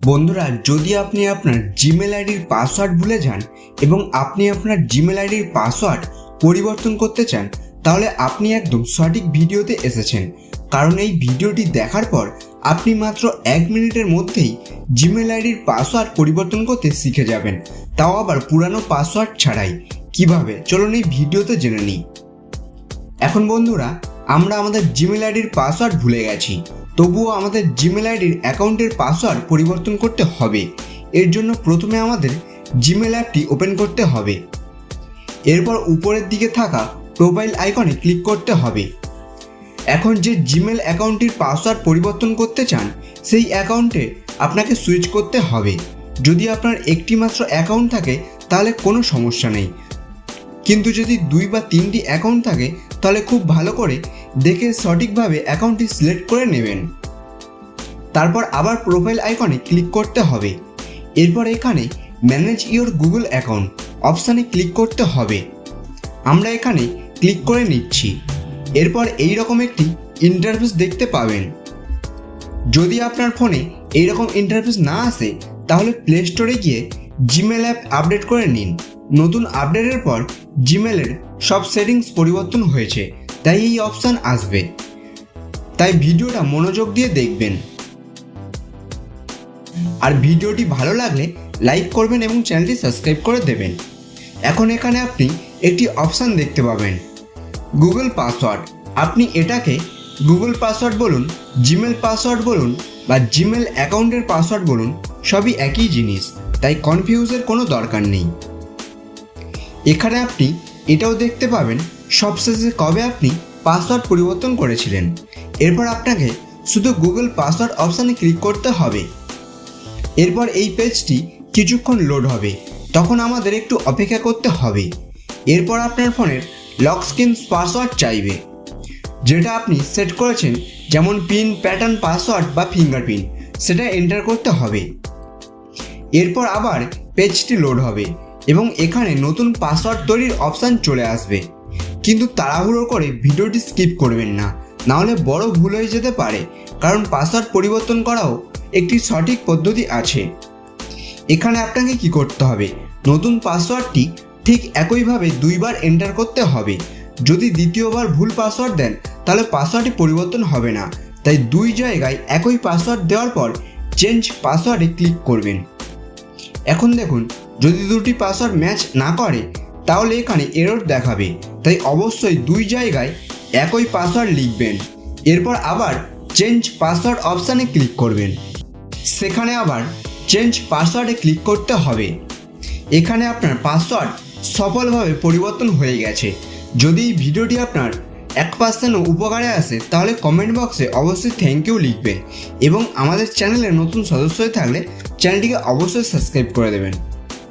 বন্ধুরা, যদি আপনি আপনার জিমেল আইডির পাসওয়ার্ড ভুলে যান এবং আপনি আপনার জিমেল আইডির পাসওয়ার্ড পরিবর্তন করতে চান, তাহলে আপনি একদম সঠিক ভিডিওতে এসেছেন। কারণ এই ভিডিওটি দেখার পর আপনি মাত্র এক মিনিটের মধ্যেই জিমেল আইডির পাসওয়ার্ড পরিবর্তন করতে শিখে যাবেন। তাও আবার পুরানো পাসওয়ার্ড ছাড়াই। কীভাবে? চলুন এই ভিডিওতে জেনে নিই। এখন বন্ধুরা, আমরা আমাদের জিমেল আইডির পাসওয়ার্ড ভুলে গেছি। তবুও আমাদের জিমেল আইডির অ্যাকাউন্টের পাসওয়ার্ড পরিবর্তন করতে হবে। এর জন্য প্রথমে আমাদের জিমেল অ্যাপটি ওপেন করতে হবে। এরপর উপরের দিকে থাকা প্রোফাইল আইকনে ক্লিক করতে হবে। এখন যে জিমেল অ্যাকাউন্টটির পাসওয়ার্ড পরিবর্তন করতে চান, সেই অ্যাকাউন্টে আপনাকে সুইচ করতে হবে। যদি আপনার একটি মাত্র অ্যাকাউন্ট থাকে, তাহলে কোনো সমস্যা নেই। কিন্তু যদি দুই বা তিনটি অ্যাকাউন্ট থাকে, তাহলে খুব ভালো করে দেখে সঠিকভাবে অ্যাকাউন্টটি সিলেক্ট করে নেবেন। তারপর আবার প্রোফাইল আইকনে ক্লিক করতে হবে। এরপর এখানে ম্যানেজ ইওর গুগল অ্যাকাউন্ট অপশানে ক্লিক করতে হবে। আমরা এখানে ক্লিক করে নিচ্ছি। এরপর এই রকম একটি ইন্টারফেস দেখতে পাবেন। যদি আপনার ফোনে এই রকম ইন্টারফেস না আসে, তাহলে প্লে স্টোরে গিয়ে জিমেল অ্যাপ আপডেট করে নিন। নতুন আপডেটের পর জিমেলের সব সেটিংস পরিবর্তন হয়েছে। তাই এই অপশান আসবে। তাই ভিডিওটা মনোযোগ দিয়ে দেখবেন। আর ভিডিওটি ভালো লাগলে লাইক করবেন এবং চ্যানেলটি সাবস্ক্রাইব করে দেবেন। এখন এখানে আপনি একটি অপশান দেখতে পাবেন। Google password. আপনি এটাকে গুগল পাসওয়ার্ড বলুন, জিমেল পাসওয়ার্ড বলুন বা জিমেল অ্যাকাউন্টের পাসওয়ার্ড বলুন, সবই একই জিনিস, তাই কনফিউজের কোনো দরকার নেই। এখানে আপনি এটাও দেখতে পাবেন সবশেষে কবে আপনি পাসওয়ার্ড পরিবর্তন করেছিলেন? এরপর আপনাকে শুধু গুগল পাসওয়ার্ড অপশানে ক্লিক করতে হবে। এরপর এই পেজটি কিছুক্ষণ লোড হবে। তখন আমাদের একটু অপেক্ষা করতে হবে। এরপর আপনার ফোনের লক স্ক্রিন পাসওয়ার্ড চাইবে। যেটা আপনি সেট করেছেন যেমন পিন প্যাটার্ন পাসওয়ার্ড বা ফিঙ্গারপ্রিন্ট সেটা এন্টার করতে হবে। এরপর আবার পেজটি লোড হবে এবং এখানে নতুন পাসওয়ার্ড তৈরির অপশান চলে আসবে। কিন্তু তাড়াহুড়ো করে ভিডিওটি স্কিপ করবেন না, নাহলে বড় ভুল হয়ে যেতে পারে, কারণ পাসওয়ার্ড পরিবর্তন করাও একটি সঠিক পদ্ধতি আছে। এখানে আপনাকে কি করতে হবে? নতুন পাসওয়ার্ডটি ঠিক একইভাবে দুইবার এন্টার করতে হবে। যদি দ্বিতীয়বার ভুল পাসওয়ার্ড দেন, তাহলে পাসওয়ার্ডটি পরিবর্তন হবে না। তাই দুই জায়গায় একই পাসওয়ার্ড দেওয়ার পর চেঞ্জ পাসওয়ার্ডে ক্লিক করবেন। এখন দেখুন, যদি দুটি পাসওয়ার্ড ম্যাচ না করে তাহলে এখানে এরর দেখাবে। তাই অবশ্যই দুই জায়গায় একই পাসওয়ার্ড লিখবেন। এরপর আবার চেঞ্জ পাসওয়ার্ড অপশানে ক্লিক করবেন। সেখানে আবার চেঞ্জ পাসওয়ার্ডে ক্লিক করতে হবে। এখানে আপনার পাসওয়ার্ড সফলভাবে পরিবর্তন হয়ে গেছে। যদি এই ভিডিওটি আপনার এক পার্সেন্টও উপকারে আসে, তাহলে কমেন্ট বক্সে অবশ্যই থ্যাংক ইউ লিখবেন এবং আমাদের চ্যানেলে নতুন সদস্য থাকলে চ্যানেলটিকে অবশ্যই সাবস্ক্রাইব করে দেবেন।